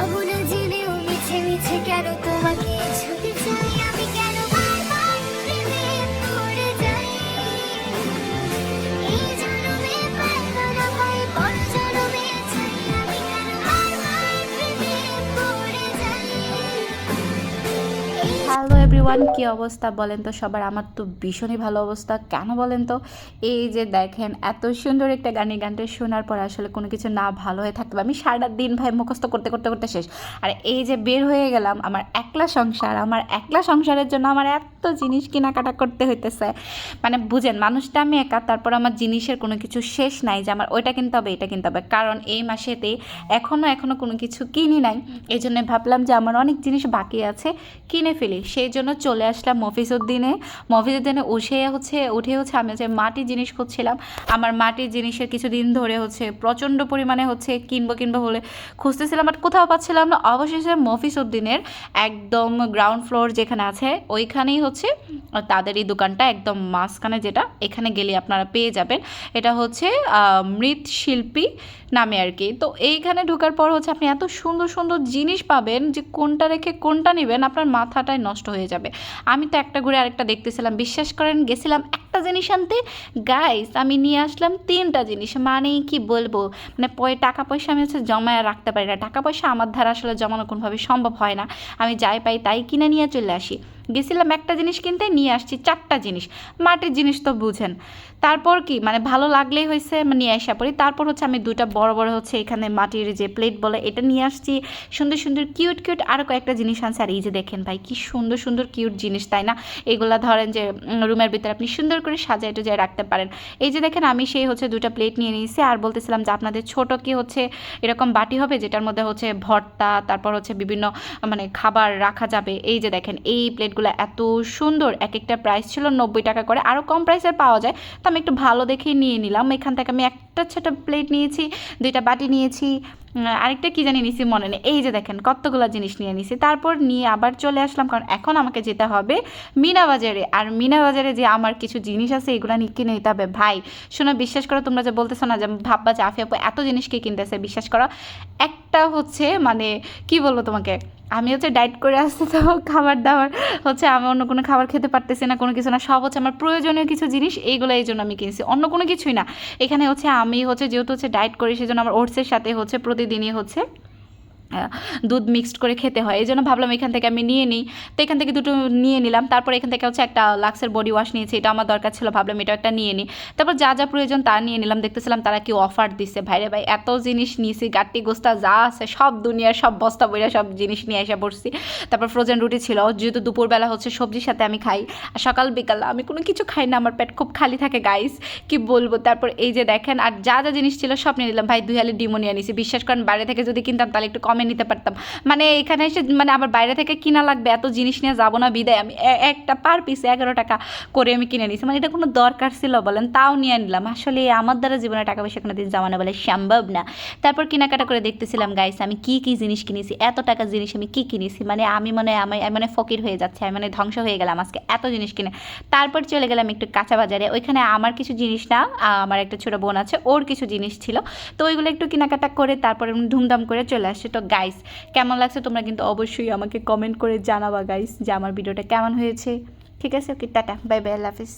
পাবো না জেনেও মিছে মিছে কেন এভরিওয়ান, কি অবস্থা বলেন তো? সবার আমার তো ভীষণই ভালো অবস্থা। কেন বলেন তো? এই যে দেখেন, এত সুন্দর একটা গানের গানটা শোনার পর আসলে কোনো কিছু না ভালো হয়ে থাকতে। আমি সারাটা দিন ভাই মুখস্থ করতে করতে করতে শেষ। আর এই যে বের হয়ে গেলাম আমার একলা সংসার, আমার একলা সংসারের জন্য আমার এত জিনিস কেনাকাটা করতে হইতেছে। মানে বুঝেন, মানুষটা আমি একা, তারপর আমার জিনিসের কোনো কিছু শেষ নাই যে আমার ওইটা কিনতে হবে, এটা কিনতে হবে। কারণ এই মাসেতে এখনও এখনও কোনো কিছু কিনি নাই। এই জন্য ভাবলাম যে আমার অনেক জিনিস বাকি আছে, কিনে ফেলি। সেই জন্য চলে আসলাম মফিজুদ্দিনে মফিজুদ্দিনে উঠে হচ্ছে উঠে হচ্ছে আমি যে মাটির জিনিস খুঁজছিলাম, আমার মাটির জিনিসের কিছুদিন ধরে হচ্ছে প্রচণ্ড পরিমাণে হচ্ছে কিনবো কিনবো বলে খুঁজতেছিলাম বাট কোথাও পাচ্ছিলাম না। অবশেষে মফিজুদ্দিনের একদম গ্রাউন্ড ফ্লোর যেখানে আছে, ওইখানেই হচ্ছে তাদের এই দোকানটা একদম মাঝখানে যেটা, এখানে গেলে আপনারা পেয়ে যাবেন। এটা হচ্ছে মৃৎশিল্পী নামে আর কি। তো এইখানে ঢোকার পর হচ্ছে আপনি এত সুন্দর সুন্দর জিনিস পাবেন যে কোনটা রেখে কোনটা নেবেন, আপনার মাথাটাই নষ্ট হয়ে যাবে। আমি তো একটা ঘুরে আরেকটা দেখতেছিলাম, বিশ্বাস করেন গেছিলাম একটা জিনিস আনতে। গাইস আমি নিয়ে আসলাম তিনটা জিনিস। মানে কি বলব? মানে টাকা পয়সা আমি হচ্ছে জমায় রাখতে পারি না। টাকা পয়সা আমার ধারা আসলে জমানো কোনোভাবে সম্ভব হয় না। আমি যাই পাই তাই কিনে নিয়ে চলে আসি। গেছিলাম একটা জিনিস কিনতে, নিয়ে আসছি চারটা জিনিস। মাটির জিনিস তো বুঝেন। তারপর কি মানে ভালো লাগলেই হয়েছে আমি নিয়ে আসা পড়ি। তারপর হচ্ছে আমি দুইটা বড় বড় হচ্ছে এখানে মাটির যে প্লেট বলে, এটা নিয়ে আসছি। সুন্দর সুন্দর কিউট কিউট আরও কয়েকটা জিনিস আনছে। আর এই যে দেখেন ভাই, কি সুন্দর সুন্দর কিউট জিনিস, তাই না? এগুলা ধরেন যে রুমের ভিতরে আপনি সুন্দর করে সাজায় টুজায় রাখতে পারেন। এই যে দেখেন, আমি সেই হচ্ছে দুটা প্লেট নিয়ে নিয়েছি। আর বলতেছিলাম যে আপনাদের ছোট কি হচ্ছে, এরকম বাটি হবে, যেটার মধ্যে হচ্ছে ভর্তা, তারপর হচ্ছে বিভিন্ন মানে খাবার রাখা যাবে। এই যে দেখেন, এই প্লেটগুলো এত সুন্দর এক একটা প্রাইস ছিল নব্বই টাকা করে। আরও কম প্রাইসের পাওয়া যায়, তো আমি একটু ভালো দেখেই নিয়ে নিলাম। এখান থেকে আমি একটা ছোট প্লেট নিয়েছি, দুইটা বাটি নিয়েছি আরেকটা কি জানি নিছি মনে নেই। এই যে দেখেন, কতগুলো জিনিস নিয়ে নিছি। তারপর নিয়ে আবার চলে আসলাম, কারণ এখন আমাকে যেতে হবে মিনা বাজারে আর মিনা বাজারে যে আমার কিছু জিনিস আছে, এগুলো নিয়ে কিনে নিতে হবে। ভাই, শোনো, বিশ্বাস করো, তোমরা যে বলতেছো না যে, ভাববা যে, আফি আপু এত জিনিস কে কিনতেছে? বিশ্বাস করো, একটা হচ্ছে মানে কি বলব তোমাকে? আমি হচ্ছে ডায়েট করে আসতে তো খাবার দাবার, হচ্ছে আমি অন্য কোনো খাবার খেতে পারতেছি না, কোনো কিছু না, সব হচ্ছে আমার প্রয়োজনীয় কিছু জিনিস, এইগুলো এই জন্য আমি কিনছি। অন্য কোনো কিছুই না। এখানে হচ্ছে আমি হচ্ছে যেহেতু হচ্ছে ডায়েট করি সেই জন্য আমার ওটসের সাথে হচ্ছে প্রতিদিনই হচ্ছে দুধ মিক্সড করে খেতে হয়। এই জন্য ভাবলাম এখান থেকে আমি নিয়ে নিই। তো এখান থেকে দুটো নিয়ে নিলাম। তারপর এখান থেকে হচ্ছে একটা লাক্সের বডি ওয়াশ নিয়েছি। এটা আমার দরকার ছিল, ভাবলাম এটা একটা নিয়ে নিই। তারপর যা যা প্রয়োজন তা নিয়ে নিলাম। দেখতেছিলাম তারা কি অফার দিচ্ছে ভাইরে ভাই, এত জিনিস নিয়েছি গাট্টি গোস্তা যা আছে, সব দুনিয়ার সব বস্তা বইরা সব জিনিস নিয়ে এসে পড়ছি তারপর ফ্রোজেন রুটি ছিল। যেহেতু দুপুরবেলা হচ্ছে সবজির সাথে আমি খাই, আর সকাল বিকাল আমি কোনো কিছু খাই না। আমার পেট খুব খালি থাকে গাইস কি বলব? তারপর এই যে দেখেন, আর যা যা জিনিস ছিল সব নিয়ে নিলাম। ভাই, দুই হালি ডিমো নিয়ে নিছি। বিশ্বাস করেন, বাইরে থেকে যদি কিনতাম তাহলে একটু কমে নিতে পারতাম। মানে এখানে এসে মানে আবার বাইরে থেকে কিনা লাগবে, এত জিনিস নিয়ে যাব না বিদায়। আমি একটা পার পিস এগারো টাকা করে আমি কিনে নিয়েছি। মানে এটা কোনো দরকার ছিল বলেন, তাও নিয়ে নিলাম। আসলে আমার দ্বারা জীবনে টাকা পয়সা কোনো দিন জমানো বলে সম্ভব না। তারপর কেনাকাটা করে দেখতেছিলাম গাইস আমি কি কি জিনিস কিনেছি, এত টাকা জিনিস আমি কি কিনেছি? মানে আমি মানে আমি মানে ফকির হয়ে যাচ্ছে, আমি মানে ধ্বংস হয়ে গেলাম আজকে এত জিনিস কিনে। তারপর চলে গেলাম একটু কাঁচা বাজারে। ওইখানে আমার কিছু জিনিস না, আমার একটা ছোট বোন আছে, ওর কিছু জিনিস ছিল। তো ওইগুলো একটু কেনাকাটা করে তারপরে ধুমধাম করে চলে আসছে। তো গাইস কেমন লাগছে তোমরা কিন্তু অবশ্যই আমাকে কমেন্ট করে জানাবা গাইস যে আমার ভিডিওটা কেমন হয়েছে। ঠিক আছে okay ta ta bye bye আল্লাহ হাফিজ।